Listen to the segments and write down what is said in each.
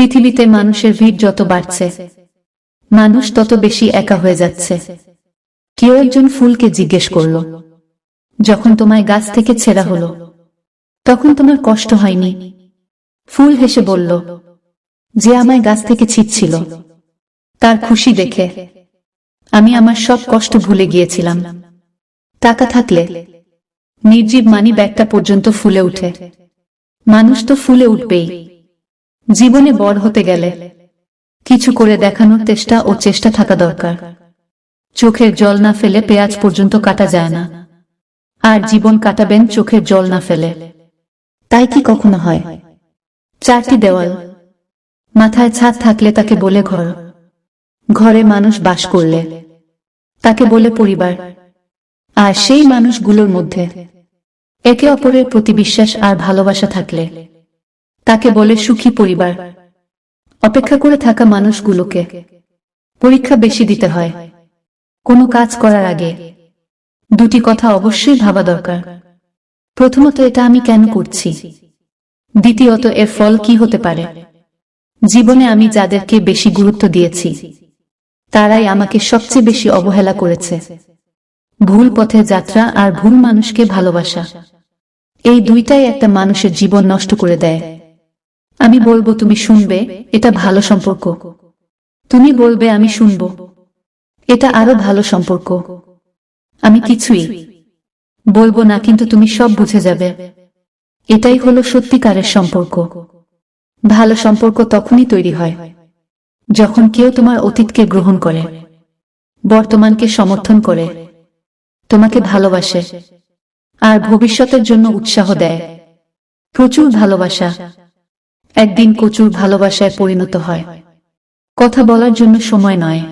পৃথিবীতে মানুষের ভিড় যত বাড়ছে, মানুষ তত বেশি একা হয়ে যাচ্ছে। কেউ একজন ফুলকে জিজ্ঞেস করল, যখন তোমায় গাছ থেকে ছেঁড়া হলো, তখন তোমার কষ্ট হয়নি? ফুল হেসে বলল, যে আমায় গাছ থেকে ছিটছিল তার খুশি দেখে আমি আমার সব কষ্ট ভুলে গিয়েছিলাম। টাকা থাকলে নির্জীব মানি ব্যাগটা পর্যন্ত ফুলে উঠে। মানুষ তো ফুলে উঠবেই। জীবনে বড় হতে গেলে কিছু করে দেখানোর চেষ্টা ও চেষ্টা থাকা দরকার। চোখের জল না ফেলে পেঁয়াজ পর্যন্ত কাটা যায় না। আর জীবন কাটাবেন চোখের জল না ফেলে। তাই কি কখনো হয়? চারটি দেওয়াল। মাথায় ছাদ থাকলে তাকে বলে ঘর। ঘরে মানুষ বাস করলে তাকে বলে পরিবার। আর সেই মানুষগুলোর মধ্যে একে অপরের প্রতি বিশ্বাস আর ভালোবাসা থাকলে তাকে বলে সুখী পরিবার। অপেক্ষা করে থাকা মানুষগুলোকে পরীক্ষা বেশি দিতে হয়। কোনো কাজ করার আগে দুটি কথা অবশ্যই ভাবা দরকার। প্রথমত, এটা আমি কেন করছি? দ্বিতীয়ত, এর ফল কি হতে পারে? জীবনে আমি যাদেরকে বেশি গুরুত্ব দিয়েছি, তারাই আমাকে সবচেয়ে বেশি অবহেলা করেছে। ভুল পথে যাত্রা আর ভুল মানুষকে ভালোবাসা, এই দুইটাই একটা মানুষের জীবন নষ্ট করে দেয়। আমি বলব, তুমি শুনবে, এটা ভালো সম্পর্ক। তুমি বলবে, আমি শুনব। এটা আরও ভালো সম্পর্ক। আমি কিছুই বলব না, কিন্তু তুমি সব বুঝে যাবে। এটাই হলো সত্যিকারের সম্পর্ক। ভালো সম্পর্ক তখনই তৈরি হয়, যখন কেউ তোমার অতীতকে গ্রহণ করে, বর্তমানকে সমর্থন করে, তোমাকে ভালোবাসে, আর ভবিষ্যতের জন্য উৎসাহ দেয়। প্রচুর ভালোবাসা। একদিন প্রচুর ভালোবাসায় পরিণত হয়। কথা বলার জন্য সময় নয়।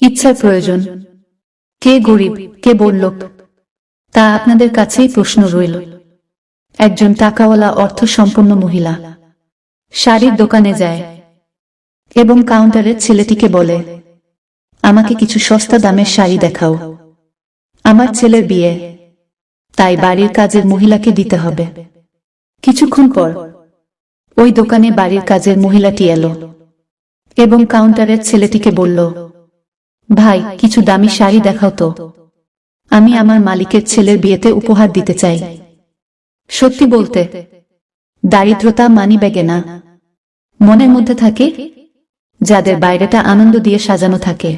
ইচ্ছার প্রয়োজন। কে গরিব, কে বললোক তা আপনাদের কাছেই প্রশ্ন রইল। একজন টাকাওয়ালা অর্থ সম্পন্ন মহিলা শাড়ির দোকানে যায় এবং কাউন্টারের ছেলেটিকে বলে, আমাকে কিছু সস্তা দামের শাড়ি দেখাও। আমার ছেলের বিয়ে। তাই বাড়ির কাজের মহিলাকে দিতে হবে। কিছুক্ষণ পর ওই দোকানে বাড়ির কাজের মহিলাটি এলো এবং কাউন্টারের ছেলেটিকে বলল, ভাই, কিছু দামি শাড়ি দেখাও তো। আমি আমার মালিকের ছেলের বিয়েতে উপহার দিতে চাই। সত্যি বলতে, দারিদ্রতা মানি ব্যাগে না। মনের মধ্যে থাকে, যাদের বাইরেটা আনন্দ দিয়ে সাজানো থাকে,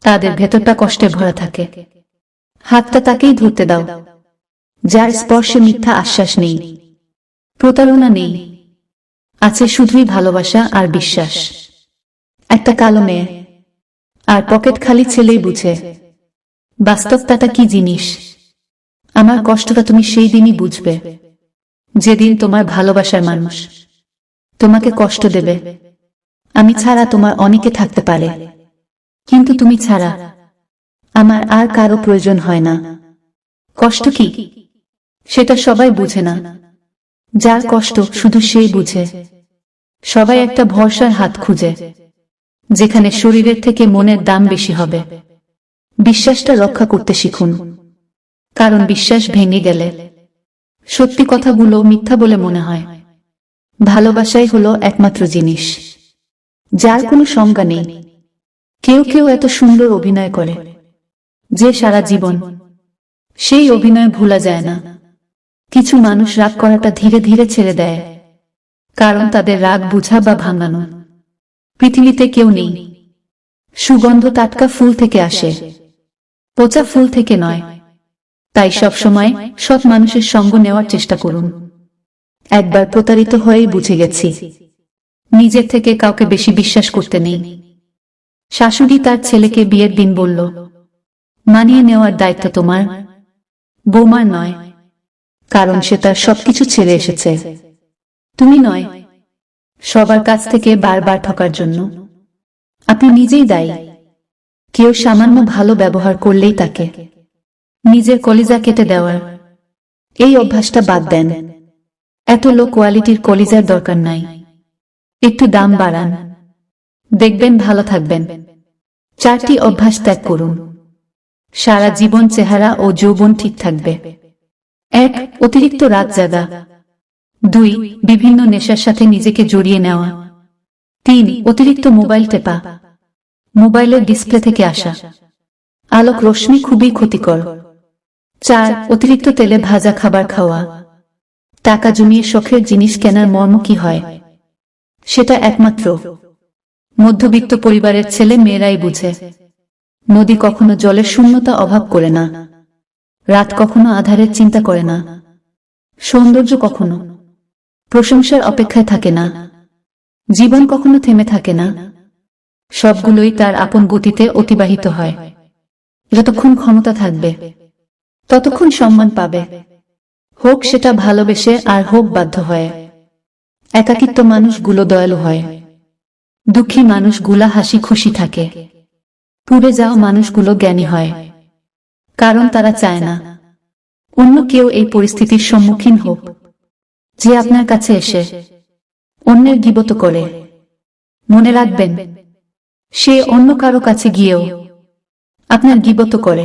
তাদের ভেতরটা কষ্টে ভরা থাকে। হাতটা তাকেই ধরতে দাও। যার স্পর্শে মিথ্যা আশ্বাস নেই, প্রতারণা নেই আছে শুধুই ভালোবাসা আর বিশ্বাস। একটা কালো মেয়ে। আর পকেট খালি ছেলেই বুঝে। বাস্তবতাটা কি জিনিস? আমার কষ্টটা তুমি সেই দিনই বুঝবে। যেদিন তোমার ভালোবাসার মানুষ। তোমাকে কষ্ট দেবে। আমি ছাড়া তোমার অনেকে থাকতে পারে। কিন্তু তুমি ছাড়া। আমার আর কারও প্রয়োজন হয় না। কষ্ট কি? সেটা সবাই বুঝে না। যার কষ্ট শুধু সেই বুঝে। সবাই একটা ভরসার হাত খুঁজে, যেখানে শরীরের থেকে মনের দাম বেশি হবে। বিশ্বাসটা রক্ষা করতে শিখুন, কারণ বিশ্বাস ভেঙে গেলে। সত্যি কথাগুলো মিথ্যা বলে মনে হয়। ভালোবাসাই হলো একমাত্র জিনিস, যার কোনো সংজ্ঞা নেই। কেউ কেউ এত সুন্দর অভিনয় করে, যে সারা জীবন সেই অভিনয় ভোলা যায় না। কিছু মানুষ রাগ করাটা ধীরে ধীরে ছেড়ে দেয়, কারণ তাদের রাগ বুঝা বা ভাঙানো। পৃথিবীতে কেউ নেই। সুগন্ধ টাটকা ফুল থেকে আসে, পচা ফুল থেকে নয়। তাই সবসময় সৎ মানুষের সঙ্গ নেওয়ার চেষ্টা করুন। একবার প্রতারিত হয়েই বুঝে গেছি, নিজের থেকে কাউকে বেশি বিশ্বাস করতে নেই। শাশুড়ি তার ছেলেকে বিয়ের দিন বলল, মানিয়ে নেওয়ার দায়িত্ব তোমার। বৌমার নয় কারণ সে তার সবকিছু ছেড়ে এসেছে। তুমি নয়, সবার কাছ থেকে বারবার ঠকার জন্য। আপনি নিজেই দায়ী। কেউ সামান্য ভালো ব্যবহার করলেই তাকে। নিজের কলিজা কেটে দেওয়ার। এই অভ্যাসটা বাদ দেন। এত লো কোয়ালিটির কলিজার দরকার নাই। একটু দাম বাড়ান। দেখবেন ভালো থাকবেন। চারটি অভ্যাস ত্যাগ করুন। সারা জীবন চেহারা ও যৌবন ঠিক থাকবে। এক অতিরিক্ত রাত জাগা। দুই, বিভিন্ন নেশার সাথে নিজেকে জড়িয়ে নেওয়া। তিন, অতিরিক্ত মোবাইল টেপা। মোবাইলের ডিসপ্লে থেকে আসা। আলোক রশ্মি খুবই ক্ষতিকর। চার, অতিরিক্ত তেলে ভাজা খাবার খাওয়া। টাকা জমিয়ে শখের জিনিস কেনার মর্ম কি হয়? সেটা একমাত্র। মধ্যবিত্ত পরিবারের ছেলে মেয়েরাই বুঝে। নদী কখনো জলের শূন্যতা অভাব করে না। রাত কখনো আধারের চিন্তা করে না। সৌন্দর্য কখনো। প্রশংসার অপেক্ষায় থাকে না। জীবন কখনো থেমে থাকে না। সবগুলোই তার আপন গতিতে অতিবাহিত হয়। যতক্ষণ ক্ষমতা থাকবে, ততক্ষণ সম্মান পাবে। হোক সেটা ভালোবেসে আর হোক বাধ্য হয়। একাকিত্ব মানুষগুলো দয়ালু হয়। দুঃখী মানুষগুলা হাসি খুশি থাকে। পুড়ে যাওয়া মানুষগুলো জ্ঞানী হয়। কারণ তারা চায় না। অন্য কেউ এই পরিস্থিতির সম্মুখীন হোক, যে আপনার কাছে এসে অন্যের গিবত করে। মনে রাখবেন, সে অন্য কারও কাছে গিয়েও আপনার গিবত করে।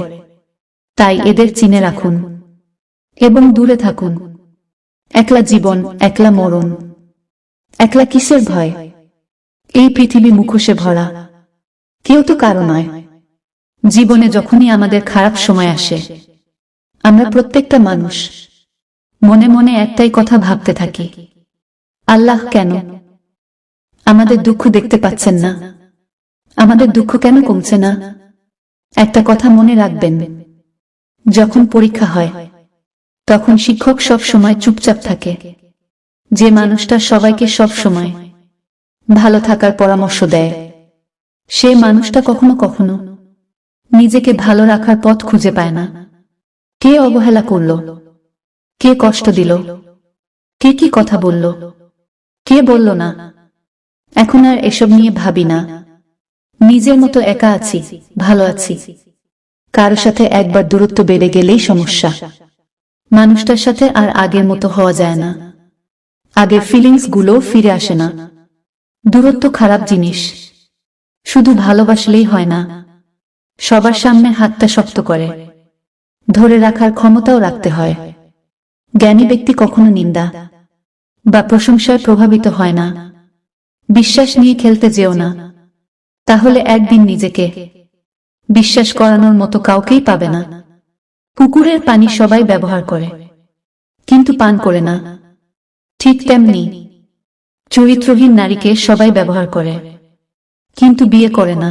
তাই এদের চিনে রাখুন এবং দূরে থাকুন। একলা জীবন, একলা মরণ, একলা কিসের ভয়? এই পৃথিবী মুখোশে ভরা। কেউ তো কারও নয়। জীবনে যখনই আমাদের খারাপ সময় আসে, আমরা প্রত্যেকটা মানুষ মনে মনে একটাই কথা ভাবতে থাকি, আল্লাহ কেন? আমাদের দুঃখ দেখতে পাচ্ছেন না। আমাদের দুঃখ কেন কমছে না? একটা কথা মনে রাখবেন, যখন পরীক্ষা হয়, তখন শিক্ষক সব সময় চুপচাপ থাকে। যে মানুষটা সবাইকে সব সময় ভালো থাকার পরামর্শ দেয়, সে মানুষটা কখনো কখনো নিজেকে ভালো রাখার পথ খুঁজে পায় না। কে অবহেলা করল? কে কষ্ট দিল? কে কি কথা বলল? কে বলল না? এখন আর এসব নিয়ে ভাবি না। নিজের মতো একা আছি, ভালো আছি। কারও সাথে একবার দূরত্ব বেড়ে গেলেই সমস্যা। মানুষটার সাথে আর আগের মতো হওয়া যায় না। আগের ফিলিংসগুলো ফিরে আসে না। দূরত্ব খারাপ জিনিস। শুধু ভালোবাসলেই হয় না। সবার সামনে হাতটা শক্ত করে। ধরে রাখার ক্ষমতাও রাখতে হয়। জ্ঞানী ব্যক্তি কখনো নিন্দা বা প্রশংসায় প্রভাবিত হয় না। বিশ্বাস নিয়ে খেলতে যেও না। তাহলে একদিন নিজেকে বিশ্বাস করানোর মতো কাউকেই পাবে না। কুকুরের পানি সবাই ব্যবহার করে, কিন্তু পান করে না। ঠিক তেমনি চরিত্রহীন নারীকে সবাই ব্যবহার করে, কিন্তু বিয়ে করে না।